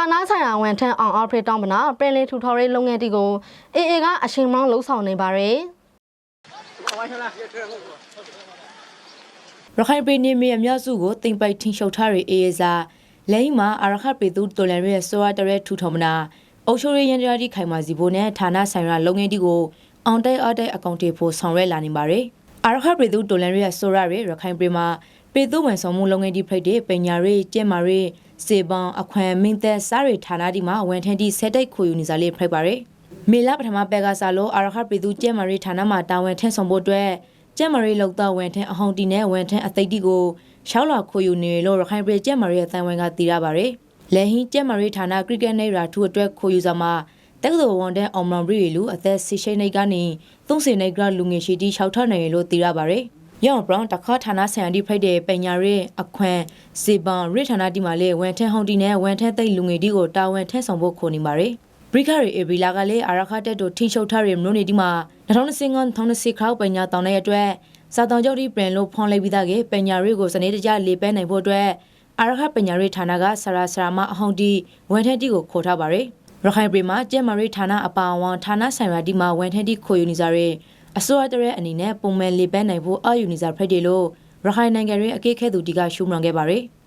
ဌာနဆိုင်ရာဝန်ထမ်းအောင်အော်ဖရတောင်းပနာပင်လယ်ထူထော်ရေးလုပ်ငန်းတီကိုအေအေကအချိန်မောင်းလှုပ်ဆောင်နေပါတယ်ရခိုင်ပြည်နယ်မြေအများစုကိုတင်ပိုက်ထင်းရှုပ်ထားတဲ့အေးစာလိမ့်မှာအာရခတ်ပေသူတော်လန်ရဲ့ဆိုရတရဲထူထော်မနာအုပ်ချုပ်ရေးရန်တရားတိခိုင်မာစီဖို့နဲ့ဌာနဆိုင်ရာလုပ်ငန်းတီကိုအောင်တိုက်အတိုက်အကောင့်တွေဖို့ဆောင်ရွက်လာနေပါတယ်အာရခတ်ပေသူတော်လန်ရဲ့ဆိုရရဲ့ရခိုင်ပြည်မှာ ပေသူဝန်ဆောင်မှုလုပ်ငန်းတီဖိတ်တဲ့ပညာရေးကျင့်မာရေးစေပန်အခွန်မင်းသက်စားရဌာနတီမှာဝန်ထမ်းတီဆက်တိုက်ခိုယူနေစားလေးဖိတ်ပါတယ်မေလပထမပက်ကစားလို့အာရခတ်ပေသူကျင့်မာရေးဌာနမှာတာဝန်ထမ်းဆောင်ဖို့အတွက်ကျက်မရီလောက်တော့ဝန်ထမ်းအဟောင်းတီနဲ့ဝန်ထမ်းအသိတိကိုရှောက်လာခိုယူနေလို့ရခိုင်ပြည်ကျက်မရီရဲ့အသံဝန်ကတည်ရပါတယ်။လက်ဟင်းကျက်မရီဌာနကရစ်ကက်နေရာထူအတွက်ခိုယူစာမှာတက္ကသိုလ်ဝန်ထမ်းအောင်မန်ဘရီလူအသက်ဆီရှိနေကနေသုံးစင်နေကလူငယ်ရှိတီရှောက်ထနေလို့တည်ရပါတယ်။ ရောင်ဘရောင်းတခါဌာနဆန်အဒီဖိတ်တဲ့ပညာရေးအခွန်စေပန်ရစ်ဌာနတီမှာလေဝန်ထမ်းဟောင်းတီနဲ့ဝန်ထမ်းသိလူငယ်တီကိုတာဝန်ထမ်းဆောင်ဖို့ခိုနေပါတယ်။ဘရိခရီအေဘီလာကလည်းအာရခတက်တို့ထိရှုပ်ထားတဲ့မြို့နယ်ဒီမှာ2025 2026ခရောက်ပညာတောင်းတဲ့အတွက်စာတောင်ကျောက်ဒီပြင်လို့ဖွန်လိုက်ပြီးသားကပညာရေးကိုစနေတကျလေပဲနိုင်ဖို့အတွက်အာရခပညာရေးဌာနကဆရာဆရာမအဟောင်းတီဝန်ထမ်းတီကိုခေါ်ထားပါတယ်ရခိုင်ပြည်မှာကျက်မရေးဌာနအပါအဝင်ဌာနဆိုင်ရာဒီမှာဝန်ထမ်းတီခိုယူနေကြတဲ့ အစိုးရတရဲအနေနဲ့ပုံမှန်လေပဲနိုင်ဖို့အာယူနေကြဖိတ်တယ်လို့ရခိုင်နိုင်ငံရဲ့အကိခဲသူတီကရှုံ့မှန်ခဲ့ပါတယ်